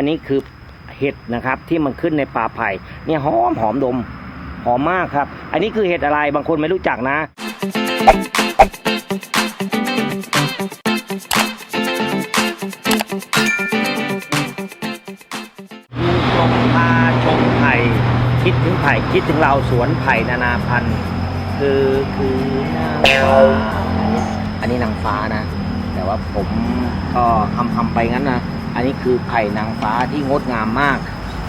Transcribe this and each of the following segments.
อันนี้คือเห็ดนะครับที่มันขึ้นในป่าไผ่เนี่ยหอมหอมดมหอมมากครับ อันนี้คือเห็ดอะไรบางคนไม่รู้จักนะ ชมพาชมไผ่คิดถึงไผ่คิดถึงเราสวนไผ่นานาพันธุ์คือคือนางฟ้าอันนี้นางฟ้านะ แต่ว่าผมก็ทำทำไปงั้นนะ นนี้คือไผ่นางฟ้าที่งดงามมาก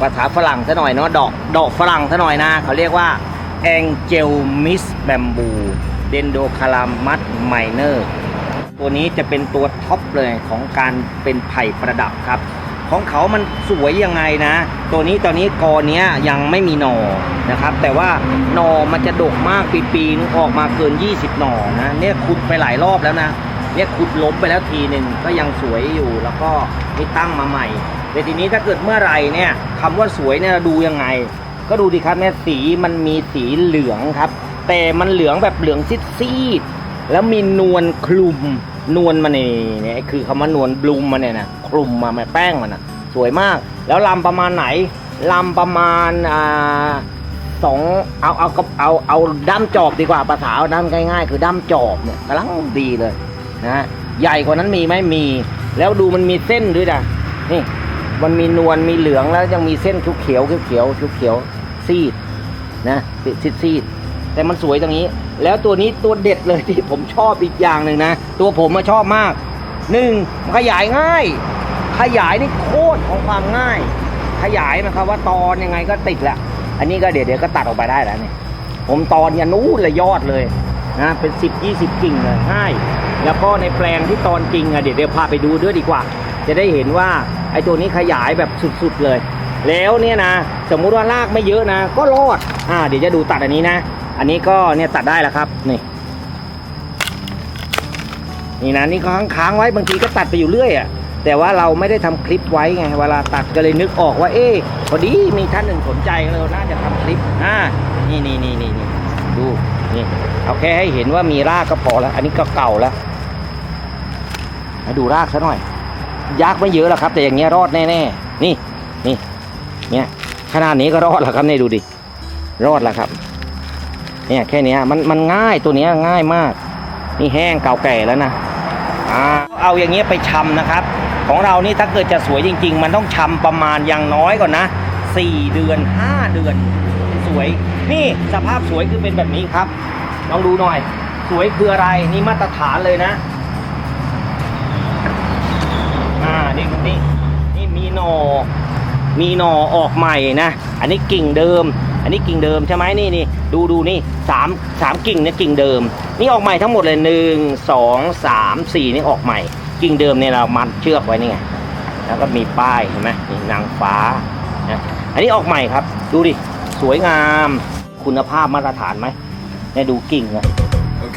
ภาษาฝรั่งซะหน่อยเนาะ ดอก ดอกฝรั่งซะหน่อยนะ เขาเรียกว่า Angel Miss Bamboo Dendrochalamus minor ตัวนี้จะเป็นตัวท็อปเลยของการเป็นไผ่ประดับครับ ของเขามันสวยยังไงนะ ตัวนี้ตอนนี้กอเนี้ยยังไม่มีหนอนะครับ แต่ว่าหนอมันจะดกมากปีปีนึงออกมาเกิน 20 หนอนะ เนี่ยขุดไปหลายรอบแล้วนะ เนี่ยขุดล้มไปแล้วทีหนึ่งก็ยังสวยอยู่แล้วก็นี่ตั้งมาใหม่แต่ทีนี้ถ้าเกิดเมื่อไหร่เนี่ยคำว่าสวยเนี่ยดูยังไง ก็ดูดิครับเนี่ยสีมันมีสีเหลืองครับ แต่มันเหลืองแบบเหลืองซีดๆแล้วมีนวลคลุมนวลมันนี่เนี่ยคือคำว่านวลบลูมมันเนี่ยนะคลุมมาแป้งมันนะสวยมาก แล้วลำประมาณไหนลำประมาณอ่าสองเอาเอาเอาเอาเอาด้ามจอบดีกว่าภาษาเอาด้ามง่ายๆ คือด้ามจอบเนี่ยกำลังดีเลย นะใหญ่กว่านั้นมีไหมมี แล้วดูมันมีเส้นด้วยนะนี่มันมีนวลมีเหลืองแล้วยังมีเส้นเขียวเขียวเขียวเขียวเขียวซีดนะซีดซีดแต่มันสวยตรงนี้ แล้วตัวนี้ตัวเด็ดเลยที่ผมชอบอีกอย่างหนึ่งนะ ตัวผมมาชอบมากหนึ่งขยายง่าย ขยายนี่โคตรของความง่าย ขยายนะครับว่าตอนยังไงก็ติดแหละอันนี้ก็เดี๋ยวเดี๋ยวก็ตัดออกไปได้แล้วเนี่ยผมตอนยันนู้นเลยยอดเลยนะเป็นสิบยี่สิบกิ่งเลยง่าย แล้วก็ในแปลงที่ตอนจริงอะเดี๋ยวเดี๋ยวพาไปดูด้วยดีกว่า จะได้เห็นว่าไอ้ตัวนี้ขยายแบบสุดๆเลย แล้วเนี่ยนะ สมมุติว่ารากไม่เยอะนะ ก็รอดอ่าเดี๋ยวจะดูตัดอันนี้นะ อันนี้ก็เนี่ยตัดได้แล้วครับนี่นี่นะนี่ก็ค้างๆไว้บางทีก็ตัดไปอยู่เรื่อยอะ่ะแต่ว่าเราไม่ได้ทำคลิปไว้ไง เวลาตัดก็เลยนึกออกว่า เอ๊ะพอดีมีท่านหนึ่งสนใจเราน่าจะทำคลิปอ่านี่นี่นี่นี่นี่ดูนี่เอาแค่ให้เห็นว่ามีรากก็พอแล้ว อันนี้ก็เก่าแล้ว มาดูรากซะหน่อย ยากไม่เยอะหรอกครับ แต่อย่างเงี้ยรอดแน่ๆนี่นี่เนี่ยขนาดนี้ก็รอดแล้วครับนี่ดูดิ รอดแล้วครับ เนี่ยแค่เนี้ยมันมันง่ายตัวเนี้ยง่ายมาก นี่แห้งเก่าแก่แล้วนะอ่าเอาอย่างเงี้ยไปชำนะครับ ของเรานี่ถ้าเกิดจะสวยจริง ๆ มันต้องชำประมาณอย่างน้อยก่อนนะสี่เดือนห้าเดือน สวย นี่สภาพสวยคือเป็นแบบนี้ครับลองดูหน่อย สวยคืออะไรนี่มาตรฐานเลยนะ อ่านี่นี่นี่มีหนอมีหนอออกใหม่นะ อันนี้กิ่งเดิม อันนี้กิ่งเดิมใช่ไหมนี่นี่ดูดูนี่สามสามกิ่งเนี่ยกิ่งเดิม นี่ออกใหม่ทั้งหมดเลยหนึ่งสองสามสี่นี่ออกใหม่ กิ่งเดิมเนี่ยเรามัดเชือกไว้นี่ไงแล้วก็มีป้ายเห็นไหมนี่นางฟ้านะอันนี้ออกใหม่ครับ ดูดิสวยงามคุณภาพมาตรฐานไหมเนี่ยดูกิ่งเลย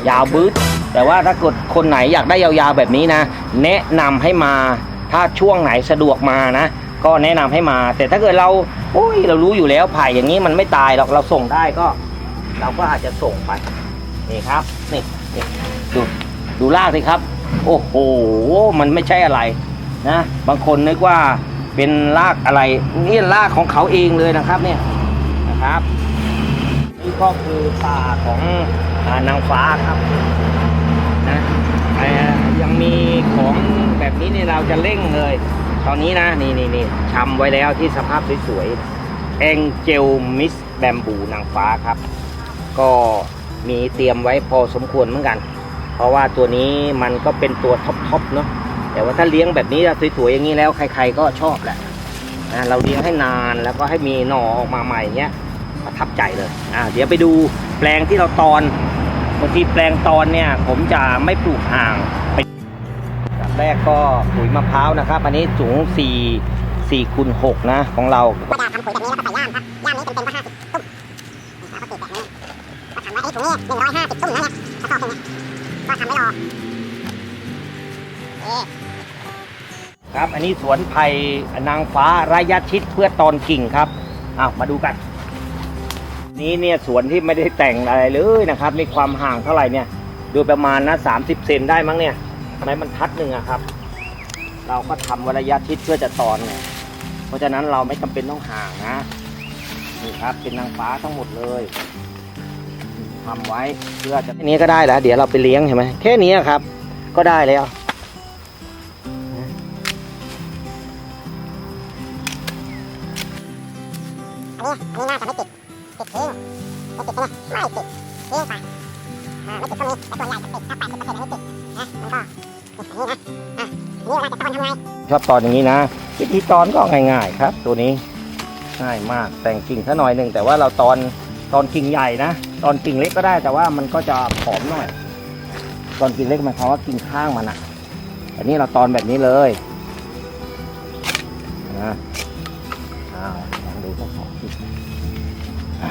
ยาวบืดแต่ว่าถ้าเกิดคนไหนอยากได้ยาวๆแบบนี้นะ แนะนำให้มา ถ้าช่วงไหนสะดวกมานะ ก็แนะนำให้มา แต่ถ้าเกิดเราโอ้ยเรารู้อยู่แล้วไผ่อย่างนี้มันไม่ตายหรอกเราส่งได้ก็ เราก็อาจจะส่งไปนี่ครับนี่นี่ดูดูรากสิครับ โอ้โหมันไม่ใช่อะไรนะ บางคนนึกว่าเป็นรากอะไรนี่รากของเขาเองเลยนะครับเนี่ยนะครับ นี่ก็คือป่าของอานางฟ้าครับนะแต่ยังมีของ แบบนี้เนี่ยเราจะเร่งเลย ตอนนี้นะนี่นี่นี่ชำไว้แล้วที่สภาพสวยๆเองเจลมิสแบมบูนางฟ้าครับ ก็มีเตรียมไว้พอสมควรเหมือนกัน เพราะว่าตัวนี้มันก็เป็นตัวท็อปๆเนาะแต่ว่าถ้าเลี้ยงแบบนี้สวยๆอย่างนี้แล้วใคร ๆ ก็ชอบแหละนะเราเลี้ยงให้นานแล้วก็ให้มีหน่อออกมาใหม่เนี้ยประทับใจเลยอ่าเดี๋ยวไปดูแปลงที่เราตอนบางทีแปลงตอนเนี่ย ผมจะไม่ปลูกห่างไป แรกก็ปุ๋ยมะพร้าวนะครับ อันนี้สูง 4 4คูณ6นะของเราก็จะทำปุ๋ยแบบนี้แล้วก็ใส่ย่ามครับย่ามนี้เต็มๆก็ห้าสิบตุ้มนะครับก็ติดแบบนี้ก็ทำไว้ไอ้ถุงนี้หนึ่งร้อยห้าสิบตุ้มนะเนี่ยกระสอบหนึงเนี่ยก็ทำไว้รอเอ๊ครับ อันนี้สวนไผ่นางฟ้าระยะชิดเพื่อตอนกิ่งครับอ้าวมาดูกัน นี้เนี่ยสวนที่ไม่ได้แต่งอะไรเลยนะครับนี่ความห่างเท่าไหร่เนี่ยดูประมาณนะสาเซนได้มั้งเนี่ย ไม้บรรทัดหนึ่งอะครับ เราก็ทำระยะทิศเพื่อจะตอนเนี่ยราะฉะนั้นเราไม่จำเป็นต้องห่างนะนี่ครับเป็นนางฟ้าทั้งหมดเลยทำไว้เพื่อจะแค่นี้ก็ได้แล้วเดี๋ยวเราไปเลี้ยงใช่ไหมแค่นี้ครับ ก็ได้แล้ว อ่าไม่ติดก็มีแต่ส่วนใหญ่จะติดถ้าแปดสิบเปอร์เซ็นต์อันนี้ติดนะมันก็ติดอย่างนี้นะอะทีนี้เวลาจะตอนทำไงชอบตอนอย่างนี้นะ วิธีตอนก็ง่ายๆครับ ตัวนี้ง่ายมากแต่งกิ่งซะหน่อยหนึ่งแต่ว่าเราตอนตอนกิ่งใหญ่นะ ตอนกิ่งเล็กก็ได้แต่ว่ามันก็จะผอมหน่อย ตอนกิ่งเล็กหมายความว่ากิ่งข้างมันอะอันนี้เราตอนแบบนี้เลยนะอ้าวลองดูสักสองทีอะ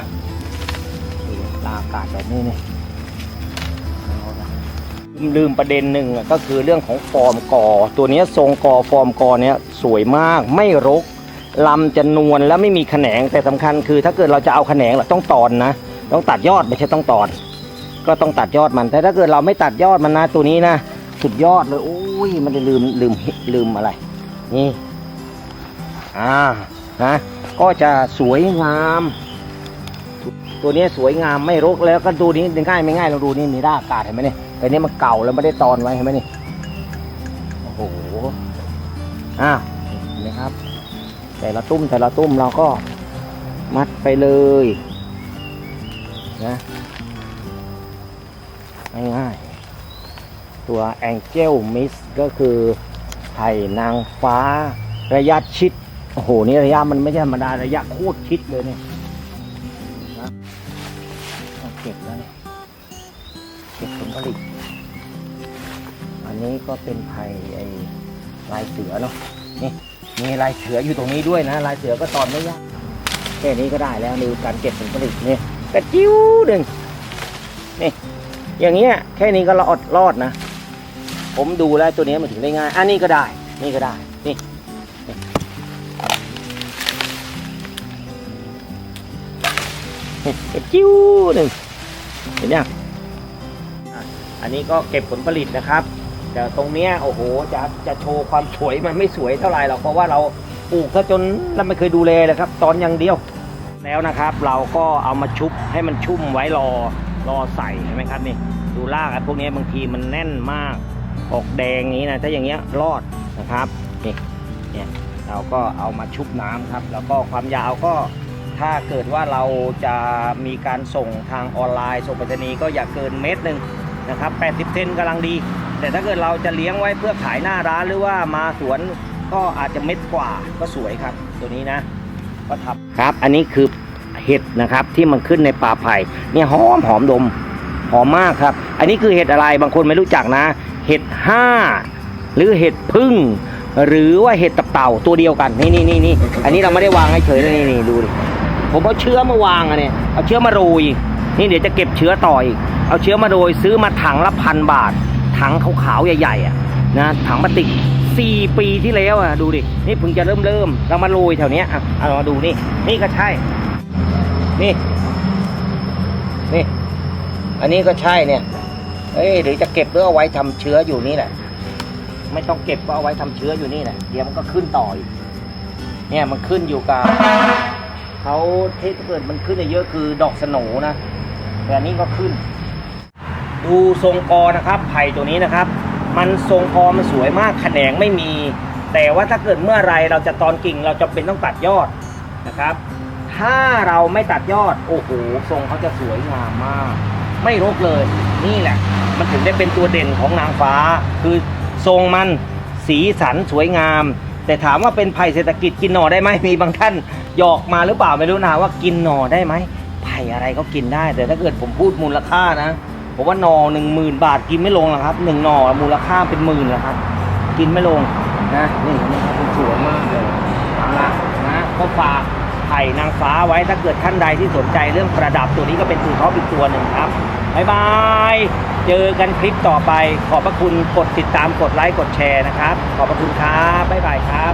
ดูลาอากาศแบบนี้เนี่ย ลืมประเด็นหนึ่งอะก็คือเรื่องของฟอร์มกอ ตัวนี้ทรงกอฟอร์มกอเนี้ยสวยมากไม่รกลำจะนวลและไม่มีแขนงแต่สำคัญคือ ถ้าเกิดเราจะเอาแขนงเราต้องตอนนะ ต้องตัดยอดไม่ใช่ต้องตอน ก็ต้องตัดยอดมัน แต่ถ้าเกิดเราไม่ตัดยอดมันนะตัวนี้นะสุดยอดเลยโอ้ยมันจะลืมลืมลืมอะไร นี่อ่านะก็จะสวยงาม ตัวนี้สวยงามไม่รกแล้วก็ดูนี้ง่ายไม่ง่ายเราดูนี่มีรากอากาศเห็นไหมเนี่ย แต่นี่มันเก่าแล้วไม่ได้ตอนไว้เห็นไหมนี่ โอ้โหอะเห็นไหมครับ แต่ละตุ้มแต่ละตุ้มเราก็มัดไปเลยนะง่ายๆตัว Angel Mist ก็คือไผ่นางฟ้าระยะชิด โอ้โห นี่ระยะมันไม่ใช่ธรรมดาระยะโคตรชิดเลยเนี่ยต้องเก็บแล้วเนี่ยเก็บผลผลิต นี้ก็เป็นไผ่ไอ้ลายเสือเนาะนี่มีลายเสืออยู่ตรงนี้ด้วยนะลายเสือก็ตอนไม่ยากแค่นี้ก็ได้แล้วนี่การเก็บผลผลิตนี่กระจิ้วหนึ่งนี่อย่างเงี้ยแค่นี้ก็รอดรอดนะ ผมดูแล้วตัวนี้มันถึงได้ง่ายอันนี้ก็ได้ นี่ก็ได้นี่นกระจิ้วหนึ่งเห็นยังอันนี้ก็เก็บผลผลิตนะครับ แต่ตรงเนี้ยโอ้โหจะจะโชว์ความสวยมันไม่สวยเท่าไหร่หรอกเพราะว่าเราปลูกซะจนเราไม่เคยดูแลเลยครับ ตอนอย่างเดียวแล้วนะครับ เราก็เอามาชุบให้มันชุ่มไว้รอรอใส่ใช่ไหมครับนี่ดูรากไอ้พวกนี้บางทีมันแน่นมากออกแดงนี้นะถ้าอย่างเงี้ยรอดนะครับนี่เนี่ยเราก็เอามาชุบน้ำครับ แล้วก็ความยาวก็ถ้าเกิดว่าเราจะมีการส่งทางออนไลน์ส่งไปรษณีย์ก็อย่าเกินเมตรหนึ่งนะครับ 80 เซนกำลังดี แต่ถ้าเกิดเราจะเลี้ยงไว้เพื่อขายหน้าร้านหรือว่ามาสวนก็อาจจะเม็ดกว่าก็สวยครับ ตัวนี้นะก็ทำครับ อันนี้คือเห็ดนะครับที่มันขึ้นในป่าไผ่เนี่ยหอมหอมดมหอมมากครับ อันนี้คือเห็ดอะไรบางคนไม่รู้จักนะ เห็ดห้าหรือเห็ดพึ่ง หรือว่าเห็ดตับเต่าตัวเดียวกันนี่นี่นี่นี่อันนี้เราไม่ได้วางเฉยๆนะนี่นี่ดูดิผมเอาเชื้อมาวางอะเนี่ยเอาเชื้อมาโรยนี่เดี๋ยวจะเก็บเชื้อต่ออีกเอาเชื้อมาโรยซื้อมาถังละพันบาท ถังขาวๆใหญ่ๆอะนะถังพลาสติกสี่ปีที่แล้วอะดูดินี่เพิ่งจะเริ่มเริ่มเรามาโรยแถวเนี้ยอะเอามาดูนี่ นี่ก็ใช่ นี่ นี่ อันนี้ก็ใช่เนี่ยเอ้ยหรือจะเก็บหรือเอาไว้ทำเชื้ออยู่นี่แหละ ไม่ต้องเก็บก็เอาไว้ทำเชื้ออยู่นี่แหละเดี๋ยวมันก็ขึ้นต่ออีกเนี่ยมันขึ้นอยู่กับเขาเที่เกิดมันขึ้นเยอะคือดอกสโนนะแต่อันนี้ก็ขึ้น ดูทรงกอนะครับไผ่ตัวนี้นะครับ มันทรงกอมันสวยมากแขนงไม่มี แต่ว่าถ้าเกิดเมื่อไรเราจะตอนกิ่งเราจะเป็นต้องตัดยอดนะครับ ถ้าเราไม่ตัดยอดโอ้โหทรงเขาจะสวยงามมาก ไม่รกเลยนี่แหละ มันถึงได้เป็นตัวเด่นของนางฟ้า คือทรงมันสีสันสวยงาม แต่ถามว่าเป็นไผ่เศรษฐกิจกินหน่อได้ไหมมีบางท่านหยอกมาหรือเปล่าไม่รู้นะว่ากินหน่อได้ไหมไผ่อะไรก็กินได้ แต่ถ้าเกิดผมพูดมูลค่านะ ผมว่าหนอหนึ่งหมื่นบาทกินไม่ลงหรอกครับหนึ่งหนอมูลค่าเป็นหมื่นแล้วครับ กินไม่ลงนะนี่นะครับสวยมากเลยเอาละนะก็ฝากไผ่นางฟ้าไว้ถ้าเกิดท่านใดที่สนใจเรื่องประดับตัวนี้ก็เป็นตัวท็อปอีกตัวหนึ่งครับบ๊ายบายเจอกันคลิปต่อไปขอบพระคุณกดติดตามกดไลค์กดแชร์นะครับ ขอบพระคุณครับบ๊ายบายครับ